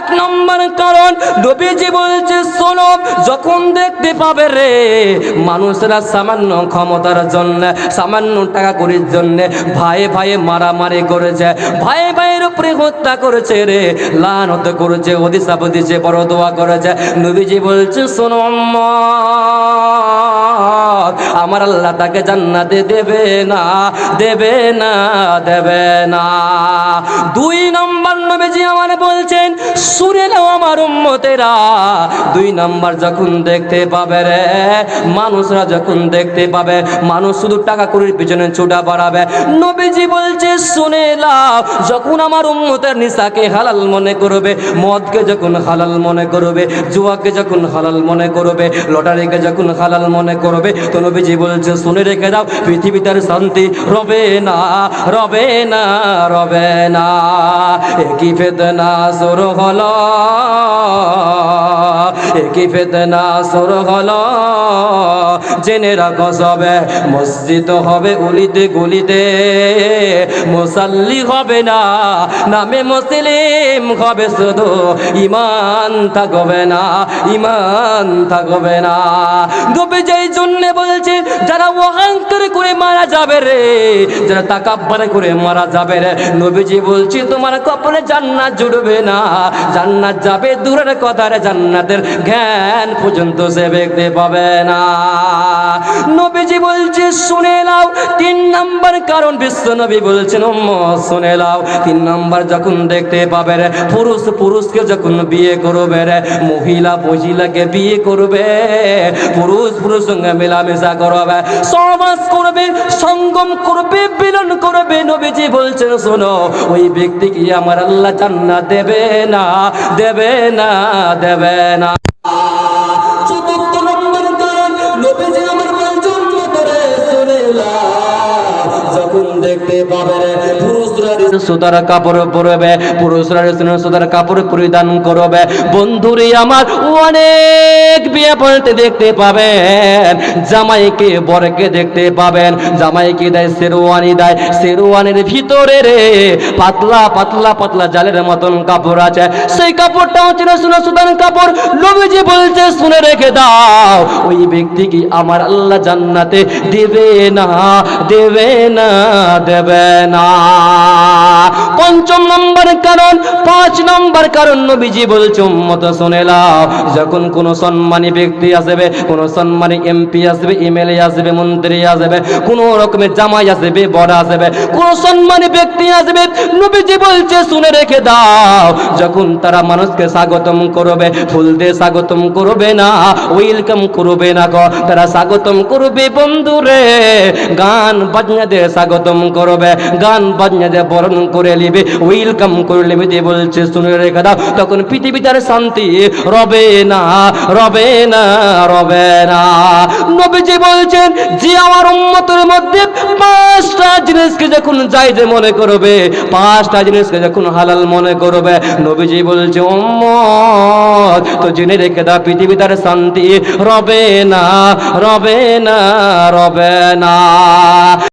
এক নম্বর কারণ, নবীজি বলছে, শোনো, যখন দেখতে পাবে রে, মানুষরা সামান্য ক্ষমতার জন্য, সামান্য টাকা করির জন্য ভাই ভাই মারামারি করেছে ভাই ভাইয়ের উপরে হত্যা করেছে রে, লানত করেছে অদিশাপ দিছে বড় দোয়া করেছে। নবীজি বলছে, শোনো আমার আল্লাহ তাকে জান্নাতে দেবে না দেবে না দেবে না। দুই নম্বর নবীজি আমার বলছেন, শুনে নাও আমার উম্মতেরা, দুই নম্বর যখন দেখতে পাবে রে, মানুষরা যখন দেখতে পাবে, মানুষ শুধু টাকা করির পিছনে ছুটা বাড়াবে। নবীজি বলছে, শুনে লাও যখন আমার উম্মতের নিশাকে হালাল মনে করবে, মদকে যখন হালাল মনে করবে, জুয়াকে যখন হালাল মনে করবে, লটারিকে যখন হালাল মনে করবে, তো নবীজি বলছে, শুনে রেখে দাও, পৃথিবীতে আর শান্তি রবে না রবে না রবে না। একই ফেতনা শুরু হলো। একই ফেতনা শুরু হলো? জেনে রাখো সবে, মসজিদ হবে উলিতে গুলিতে, মুসাল্লি হবে না, নামে মুসলিম হবে শুধু ইমান থাকবে না ইমান থাকবে না। তবে যেই জন্য বলছে, যারা অহংকার করে মারা যাবে রে, যারা তাকাব্বার করে মারা যাবে রে, নবীজি বলছি, তোমার কপালে জান্নাত জুড়বে না, জান্নাত যাবে দূরের কথা রে, জান্নাতের জ্ঞান পর্যন্ত সে ব্যক্তি পাবে না। নবীজি বলছে, শুনে নাও, তিন নাম্বার কারণ বিশ্ব নবী বলছেন শুনে নাও, তিন নাম্বার যখন দেখতে পাবে রে, পুরুষ পুরুষকে যখন বিয়ে করবে রে, মহিলা মহিলাকে বিয়ে করবে, পুরুষ পুরুষ সঙ্গে মেলামেশা করবে, সমাজ করবে, সঙ্গম করবে, মিলন করবে। নবীজি বলছেন, শোনো, ওই ব্যক্তিকে আমার আল্লাহ জান্নাত দেবে না দেবে না দেবে না। অনেক দেখতে দেখতে পাবেন। দেয় দেয়, শেরওয়ানির ভিতরে রে পাতলা পাতলা পাতলা জালের মতন কাপড় আছে। সেই কাপড়টা হচ্ছে না শুনে সুতার কাপড়। নবীজি বলছে, শুনে রেখে দাও, ওই ব্যক্তি কি আমার আল্লাহ জান্নাতে দেবে না দেবে না, দেবে না। পঞ্চম নম্বর কারণ, পাঁচ নম্বর কারণ নবীজি বলছে, উম্মত, শুনে লাও যখন কোন সম্মানী ব্যক্তি আসবে, কোন সম্মানী এমপি আসবে, এমএলএ আসবে, মন্ত্রী আসবে, কোন রকমের জামাই আসবে, বড় আসবে, কোন সম্মানী ব্যক্তি আসবে, নবীজি বলছে, শুনে রেখে দাও। যখন তারা মানুষকে স্বাগতম করবে, ফুল দিয়ে স্বাগতম করবে না, ওয়েলকাম করবে না গো, তারা স্বাগতম করবে বন্ধুরে, গান বাজনা দিয়ে স্বাগতম করবে। গান বাজনা দিয়ে বরণ করে নিবে ওয়েলকাম করে নিবে দিয়ে বলছে, শুনে রেখে দাও। তখন পৃথিবীতে আর শান্তি রবে না রবে না রবে না। নবীজি বলছেন, যে আমার উম্মতের মধ্যে পাঁচটা জিনিসকে যখন জায়জে মনে করবে, পাঁচটা জিনিসকে যখন হালাল মনে করবে, নবীজি বলছে, উম্মত, তো জেনে রেখে দাও পৃথিবীতে আর শান্তি রবে না রবে না রবে না।